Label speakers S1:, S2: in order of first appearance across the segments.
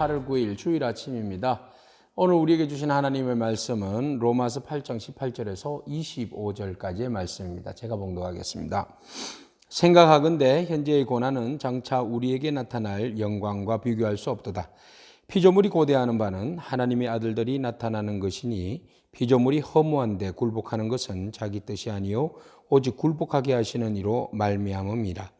S1: 8월 9일 주일 아침입니다. 오늘 우리에게 주신 하나님의 말씀은 로마서 8장 18절에서 25절까지의 말씀입니다. 제가 봉독하겠습니다. 생각하건대 현재의 고난은 장차 우리에게 나타날 영광과 비교할 수 없도다. 피조물이 고대하는 바는 하나님의 아들들이 나타나는 것이니 피조물이 허무한데 굴복하는 것은 자기 뜻이 아니요 오직 굴복하게 하시는 이로 말미암음이라.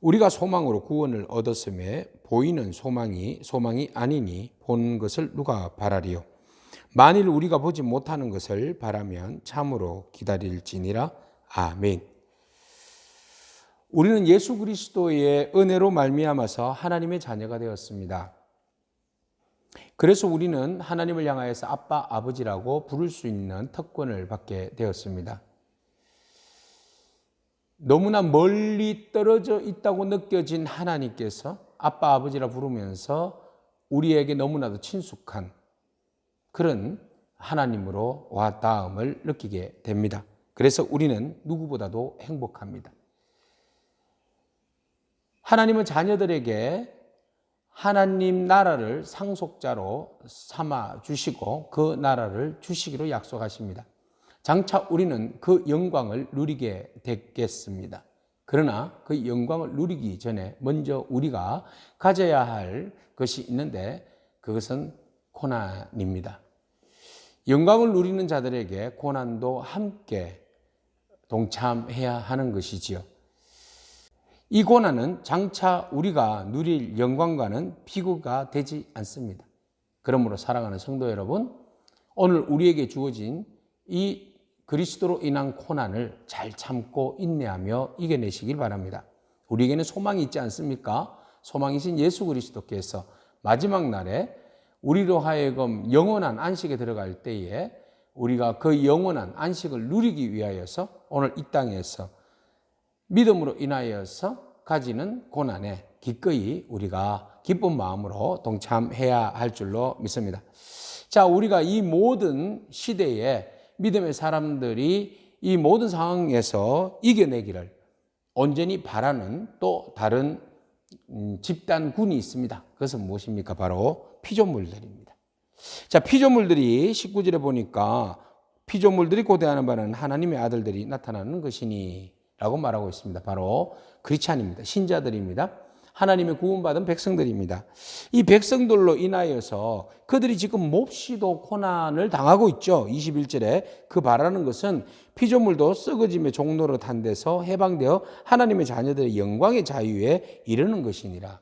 S1: 우리가 소망으로 구원을 얻었음에 보이는 소망이 소망이 아니니 본 것을 누가 바라리요? 만일 우리가 보지 못하는 것을 바라면 참으로 기다릴지니라. 아멘. 우리는 예수 그리스도의 은혜로 말미암아서 하나님의 자녀가 되었습니다. 그래서 우리는 하나님을 향하여서 아빠, 아버지라고 부를 수 있는 특권을 받게 되었습니다. 너무나 멀리 떨어져 있다고 느껴진 하나님께서 아빠, 아버지라 부르면서 우리에게 너무나도 친숙한 그런 하나님으로 와 닿음을 느끼게 됩니다. 그래서 우리는 누구보다도 행복합니다. 하나님은 자녀들에게 하나님 나라를 상속자로 삼아 주시고 그 나라를 주시기로 약속하십니다. 장차 우리는 그 영광을 누리게 되겠습니다. 그러나 그 영광을 누리기 전에 먼저 우리가 가져야 할 것이 있는데 그것은 고난입니다. 영광을 누리는 자들에게 고난도 함께 동참해야 하는 것이지요. 이 고난은 장차 우리가 누릴 영광과는 비교가 되지 않습니다. 그러므로 사랑하는 성도 여러분, 오늘 우리에게 주어진 이 그리스도로 인한 고난을 잘 참고 인내하며 이겨내시길 바랍니다. 우리에게는 소망이 있지 않습니까? 소망이신 예수 그리스도께서 마지막 날에 우리로 하여금 영원한 안식에 들어갈 때에 우리가 그 영원한 안식을 누리기 위하여서 오늘 이 땅에서 믿음으로 인하여서 가지는 고난에 기꺼이 우리가 기쁜 마음으로 동참해야 할 줄로 믿습니다. 자, 우리가 이 모든 시대에 믿음의 사람들이 이 모든 상황에서 이겨내기를 온전히 바라는 또 다른 음, 집단군이 있습니다. 그것은 무엇입니까? 바로 피조물들입니다. 자, 피조물들이 19절에 보니까 피조물들이 고대하는 바는 하나님의 아들들이 나타나는 것이니 라고 말하고 있습니다. 바로 크리찬입니다. 신자들입니다. 하나님의 구원받은 백성들입니다. 이 백성들로 인하여서 그들이 지금 몹시도 고난을 당하고 있죠. 21절에 그 바라는 것은 피조물도 썩어짐의 종로로 탄 데서 해방되어 하나님의 자녀들의 영광의 자유에 이르는 것이니라.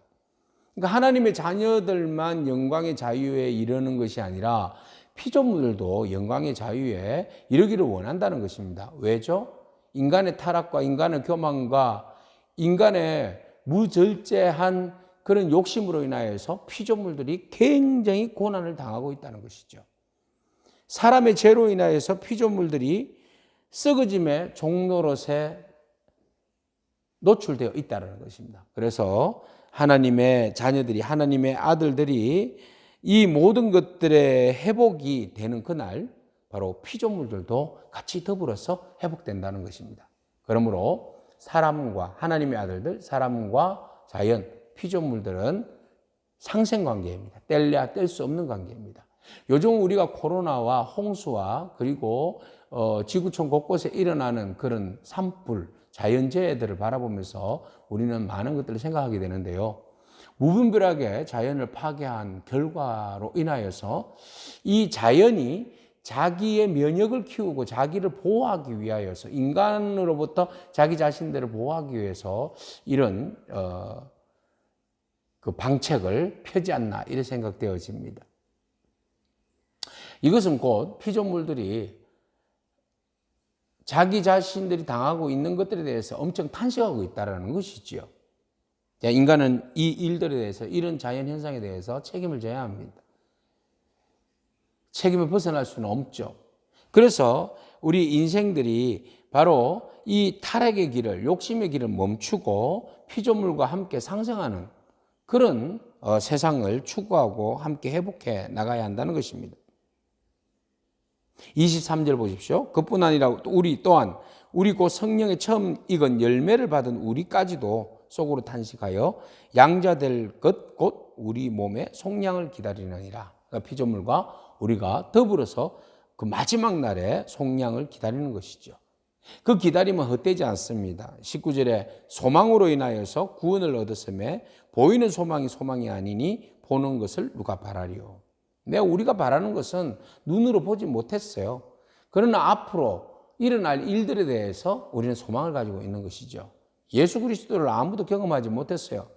S1: 그러니까 하나님의 자녀들만 영광의 자유에 이르는 것이 아니라 피조물들도 영광의 자유에 이르기를 원한다는 것입니다. 왜죠? 인간의 타락과 인간의 교만과 인간의 무절제한 그런 욕심으로 인하여서 피조물들이 굉장히 고난을 당하고 있다는 것이죠. 사람의 죄로 인하여서 피조물들이 썩어짐의 종로릇에 노출되어 있다는 것입니다. 그래서 하나님의 자녀들이, 하나님의 아들들이 이 모든 것들의 회복이 되는 그날, 바로 피조물들도 같이 더불어서 회복된다는 것입니다. 그러므로 사람과 하나님의 아들들, 사람과 자연, 피조물들은 상생 관계입니다. 뗄래야 뗄 수 없는 관계입니다. 요즘 우리가 코로나와 홍수와 그리고 어, 지구촌 곳곳에 일어나는 그런 산불, 자연재해들을 바라보면서 우리는 많은 것들을 생각하게 되는데요. 무분별하게 자연을 파괴한 결과로 인하여서 이 자연이 자기의 면역을 키우고 자기를 보호하기 위하여서 인간으로부터 자기 자신들을 보호하기 위해서 이런 어, 그 방책을 펴지 않나 이렇게 생각되어집니다. 이것은 곧 피조물들이 자기 자신들이 당하고 있는 것들에 대해서 엄청 탄식하고 있다는 것이지요. 인간은 이 일들에 대해서 이런 자연 현상에 대해서 책임을 져야 합니다. 책임을 벗어날 수는 없죠. 그래서 우리 인생들이 바로 이 타락의 길을, 욕심의 길을 멈추고 피조물과 함께 상생하는 그런 어, 세상을 추구하고 함께 회복해 나가야 한다는 것입니다. 23절 보십시오. 그뿐 아니라 우리 또한 우리 곧 성령의 처음 익은 열매를 받은 우리까지도 속으로 탄식하여 양자될 것 곧 우리 몸의 속량을 기다리느니라. 그러니까 피조물과 우리가 더불어서 그 마지막 날에 속량을 기다리는 것이죠. 그 기다림은 헛되지 않습니다. 19절에 소망으로 인하여서 구원을 얻었음에 보이는 소망이 소망이 아니니 보는 것을 누가 바라리요. 내 우리가 바라는 것은 눈으로 보지 못했어요. 그러나 앞으로 일어날 일들에 대해서 우리는 소망을 가지고 있는 것이죠. 예수 그리스도를 아무도 경험하지 못했어요.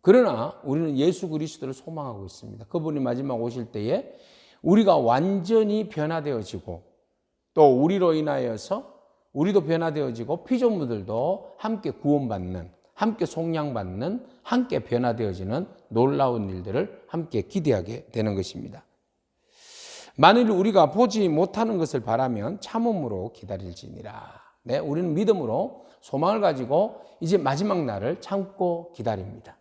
S1: 그러나 우리는 예수 그리스도를 소망하고 있습니다. 그분이 마지막 오실 때에 우리가 완전히 변화되어지고 또 우리로 인하여서 우리도 변화되어지고 피조물들도 함께 구원받는 함께 속량받는 함께 변화되어지는 놀라운 일들을 함께 기대하게 되는 것입니다. 만일 우리가 보지 못하는 것을 바라면 참음으로 기다릴지니라. 네, 우리는 믿음으로 소망을 가지고 이제 마지막 날을 참고 기다립니다.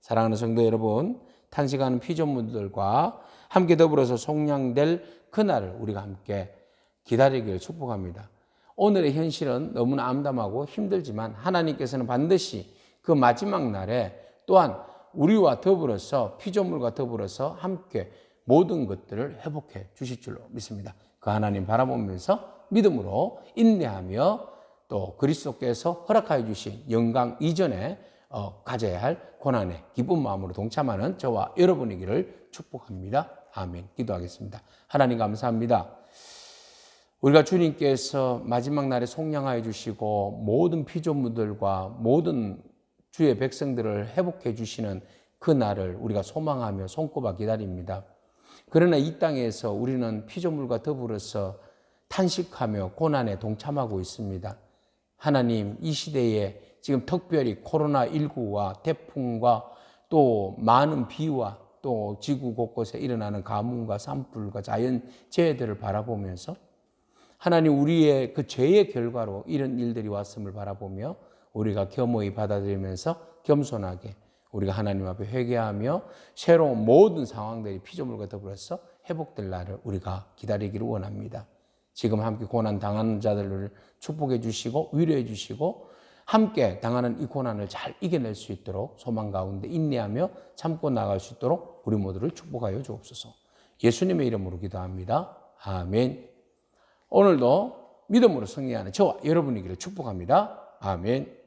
S1: 사랑하는 성도 여러분, 탄식하는 피조물들과 함께 더불어서 속량될 그날을 우리가 함께 기다리기를 축복합니다. 오늘의 현실은 너무나 암담하고 힘들지만 하나님께서는 반드시 그 마지막 날에 또한 우리와 더불어서 피조물과 더불어서 함께 모든 것들을 회복해 주실 줄로 믿습니다. 그 하나님 바라보면서 믿음으로 인내하며 또 그리스도께서 허락하여 주신 영광 이전에 어, 가져야 할 고난에 기쁜 마음으로 동참하는 저와 여러분이기를 축복합니다. 아멘. 기도하겠습니다. 하나님 감사합니다. 우리가 주님께서 마지막 날에 속량하여 주시고 모든 피조물들과 모든 주의 백성들을 회복해 주시는 그 날을 우리가 소망하며 손꼽아 기다립니다. 그러나 이 땅에서 우리는 피조물과 더불어서 탄식하며 고난에 동참하고 있습니다. 하나님, 이 시대에 지금 특별히 코로나19와 태풍과 또 많은 비와 또 지구 곳곳에 일어나는 가뭄과 산불과 자연 재해들을 바라보면서 하나님 우리의 그 죄의 결과로 이런 일들이 왔음을 바라보며 우리가 겸허히 받아들이면서 겸손하게 우리가 하나님 앞에 회개하며 새로운 모든 상황들이 피조물과 더불어서 회복될 날을 우리가 기다리기를 원합니다. 지금 함께 고난 당하는 자들을 축복해 주시고 위로해 주시고 함께 당하는 이 고난을 잘 이겨낼 수 있도록 소망 가운데 인내하며 참고 나갈 수 있도록 우리 모두를 축복하여 주옵소서. 예수님의 이름으로 기도합니다. 아멘. 오늘도 믿음으로 승리하는 저와 여러분이기를 축복합니다. 아멘.